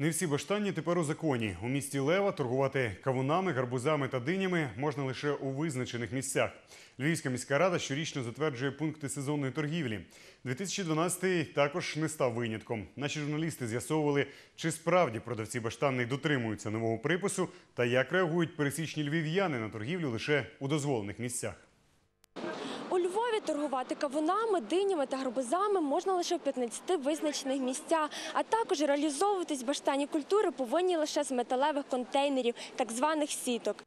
Не всі баштанні тепер у законі. У місті Лева торгувати кавунами, гарбузами та динями можна лише у визначених місцях. Львівська міська рада щорічно затверджує пункти сезонної торгівлі. 2012-й також не став винятком. Наші журналісти з'ясовували, чи справді продавці баштанних дотримуються нового припису та як реагують пересічні львів'яни на торгівлю лише у дозволених місцях. Торгувати кавунами, динями та гарбузами можна лише в 15 визначених місцях, а також реалізовуватись баштанні культури повинні лише з металевих контейнерів, так званих сіток.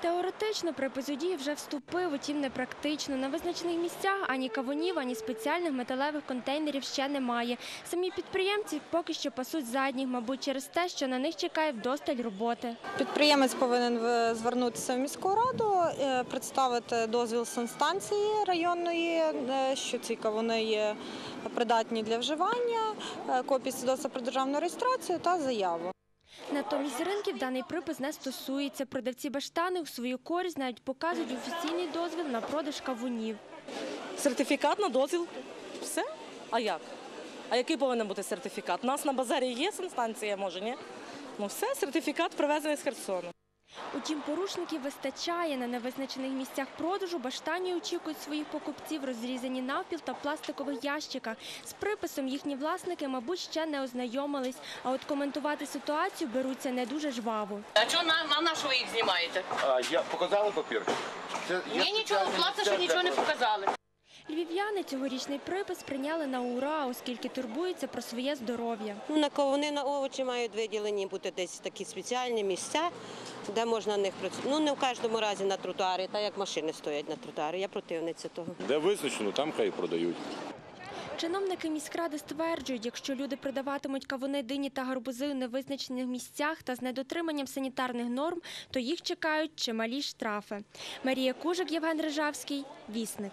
Теоретично у вже вступив, утім не практично. На визначених місцях ані кавунів, ані спеціальних металевих контейнерів ще немає. Самі підприємці поки що пасуть задніх, мабуть, через те, що на них чекає вдосталь роботи. Підприємець повинен звернутися в міську раду, е, представити дозвіл санстанції районної, е, що ці кавуни є придатні для вживання, е, копії свідоцтва про державну реєстрацію та заяву. Натомість ринків даний припис не стосується. Продавці баштани у свою користь навіть показують офіційний дозвіл на продаж кавунів. Сертифікат на дозвіл. Все? А як? А який повинен бути сертифікат? У нас на базарі є санстанція, може, ні? Ну все, сертифікат привезений з Херсону. Утім, порушників вистачає. На невизначених місцях продажу баштані очікують своїх покупців розрізані навпіл та пластикових ящиках. З приписом їхні власники, мабуть, ще не ознайомились. А от коментувати ситуацію беруться не дуже жваво. А чого на, на, на ви їх знімаєте? А я показали папір? Це Мені нічого, власне, що нічого не показали. Львів'яни цьогорічний припис прийняли на ура, оскільки турбуються про своє здоров'я. Ну, на кавуни, на овочі мають виділені бути десь такі спеціальні місця, де можна на них працювати. Ну, не в кожному разі на тротуарі, так як машини стоять на тротуарі. Я противниця того. Де визначено, там хай продають. Чиновники міськради стверджують, якщо люди продаватимуть кавуни, дині та гарбузи у невизначених місцях та з недотриманням санітарних норм, то їх чекають чималі штрафи. Марія Кужик, Євген Рижавський, Вісник.